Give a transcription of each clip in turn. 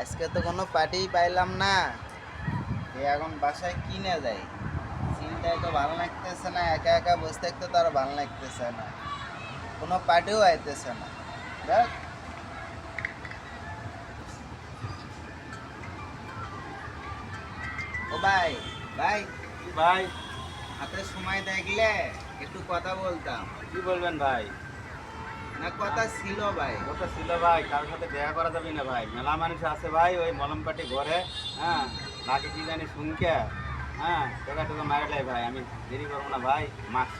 আজকে তো কোনো পার্টি পাইলাম না। এ এখন বাসায় কিনে যাই চিন্তায় তো ভালো লাগতেছে না একা একা বসে থাকতে তো আর ভালো লাগতেছে না। কোনো পার্টিও আইতেছে না। দেখ। ও ভাই ভাই। ভাই। হাতে সময় দেখলে একটু কথা বলতাম। কি বলবেন ভাই? না কথা ছিল ভাই। কথা ছিল ভাই কারোর সাথে দেখা করা যাবে না ভাই। মেলা মানুষ আছে ভাই ওই মলমপাটি ঘরে হ্যাঁ? নাকি কি জানি শুনকে হ্যাঁ? টাকা টুকু মারলাই ভাই আমি দেরি করব না ভাই।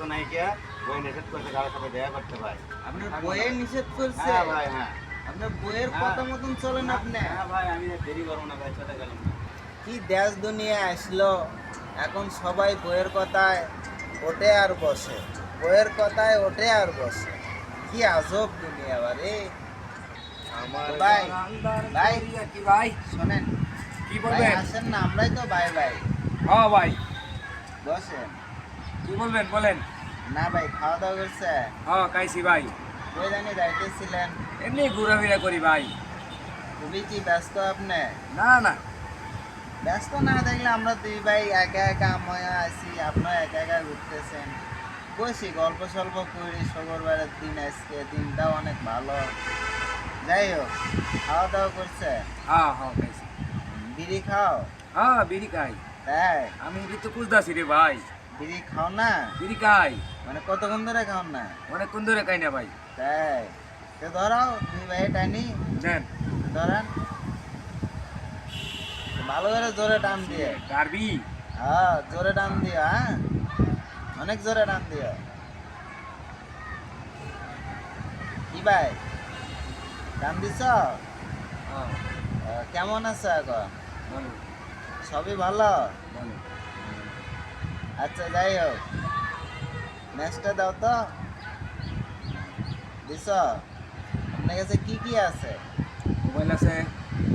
নাই কে ওই নিষেধ করছে কারোর সাথে দেখা করতে ভাই। আপনার বইয়ের নিষেধ করছে? হ্যাঁ ভাই হ্যাঁ। আপনার বইয়ের হ্যাঁ। কথা মতন চলেন আপনি? হ্যাঁ ভাই আমি দেরি করব না ভাই চলে গেলাম। কি দেশ দুনিয়া আসলো? এখন সবাই বইয়ের কথায় ওঠে আর বসে। বইয়ের কথায় ওঠে আর বসে। কি আজব দুনিয়া বারে আমার ভাই, ভাই। কি ভাই? শোনেন কি ভাই আসেন না আমরাই তো ভাই ভাই। হ্যাঁ ভাই। বসেন। কি বলবেন বলেন। না ভাই খাওয়া দাওয়া করছে? হ্যাঁ কাইছি ভাই। ওই জানি যাইতেছিলেন? এমনি ঘোরাফেরা করি ভাই। খুবই কি ব্যস্ত আপনি? না না। ব্যস্ত না দেখলে আমরা দুই ভাই একা একা আময়া আছি আপনার একা একা ঘুরতেছেন। বসি গল্প সল্প করি শুক্রবারের দিন আজকে দিনটাও অনেক ভালো। যাই হোক খাওয়া দাওয়া করছে? হ্যাঁ হ্যাঁ খাইছি। বিড়ি খাও? হ্যাঁ বিড়ি খাই। তাই? আমি এটি তো খুঁজতেছি রে ভাই। বিড়ি খাও না? বিড়ি খাই। মানে কতক্ষণ ধরে খাও না? অনেকক্ষণ ধরে খাই না ভাই। তাই? তো ধরাও তুমি ভাই টানি। নেন ধরান। ভালো করে জোরে টান দিয়ে। গারবি হ্যাঁ জোরে টান দিয়ে হ্যাঁ? অনেক জোরে টান দিও কি ভাই? টান দিছ? হ্যাঁ। কেমন আছে এখন? সবই ভালো? আচ্ছা যাই হোক। ম্যাচটা দাও তো। দিছ? আপনার কাছে কি কি আছে? মোবাইল আছে।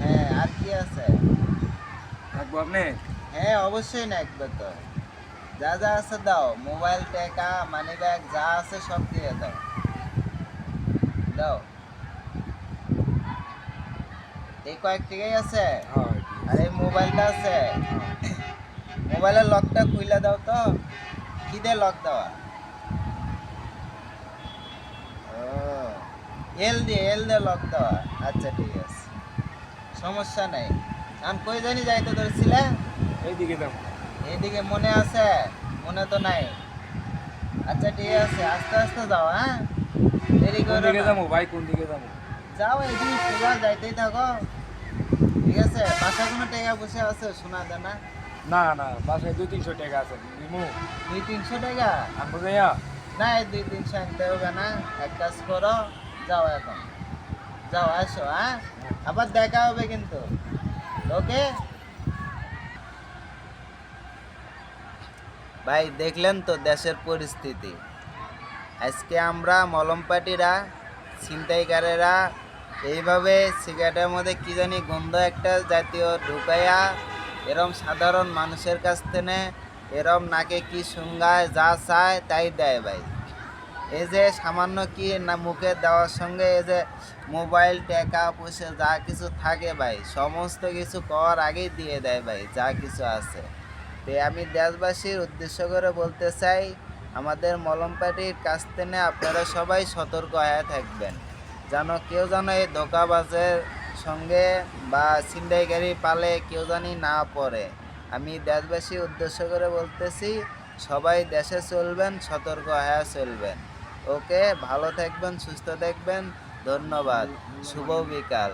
হ্যাঁ আর কি আছে? থাকব আপনি? হ্যাঁ অবশ্যই নাকবে তো। যা যা আছে দাও। মোবাইল টাকা মানি ব্যাগ যা আছে সব দিয়ে দাও। দাও। এই কয়েক টাকাই আছে? হ্যাঁ আর এই মোবাইলটা আছে? মোবাইলের লকটা খুলে দাও তো। কি দিয়ে লক দেওয়া? এল দিয়ে এল দিয়ে লক দেওয়া। আচ্ছা ঠিক আছে। সমস্যা নেই। আমি কই জানি যাইতে ধরেছিলে? এইদিকে দাও এইদিকে মনে আছে? মনে তো নাই। আচ্ছা ঠিক আছে আস্তে আস্তে যাও হ্যাঁ? দেরি কোন করো দিকে যাব ভাই কোন দিকে যাব? যাও এদিকে সোজা যাইতেই থাকো। ঠিক আছে বাসা কোনো টাকা বসে আছে? শোনা যায় না? না না বাসায় দুই তিনশো টাকা আছে নিমু। দুই তিনশো টাকা? আনব যাইয়া? না এই দুই তিনশো আনতে হবে না। এক কাজ করো যাও এখন। যাও আসো হ্যাঁ? আবার দেখা হবে কিন্তু। ওকে? ভাই, দেখলেন তো দেশের পরিস্থিতি। আজকে আমরা মলমপাটিরা, ছিনতাইকারেরা এইভাবে সিগারেটের মধ্যে কী জানি গন্ধ একটা জাতীয় ঢুকাইয়া এরম সাধারণ মানুষের কাছ থেকে এরম নাকে কি শুঙ্গায়, যা চায় তাই দেয় ভাই। এই যে সামান্য কি না মুখে দেওয়ার সঙ্গে এই যে মোবাইল, টাকা, পয়সা, যা কিছু থাকে ভাই, সমস্ত কিছু পাওয়ার আগেই দিয়ে দেয় ভাই, যা কিছু আছে। তো আমি দেশবাসীর উদ্দেশ্য করে বলতে চাই, আমাদের মলমপাটির কাছ থেকে আপনারা সবাই সতর্ক হয়ে থাকবেন। যেন কেউ যেন এই ধোকাবাজের সঙ্গে বা ছিনতাইকারী পালে কেউ জানি না পড়ে। আমি দেশবাসী উদ্দেশ্য করে বলতেছি, সবাই দেশে চলবেন, সতর্ক হয়ে চলবেন। ওকে, ভালো থাকবেন, সুস্থ থাকবেন, ধন্যবাদ, শুভ বিকাল।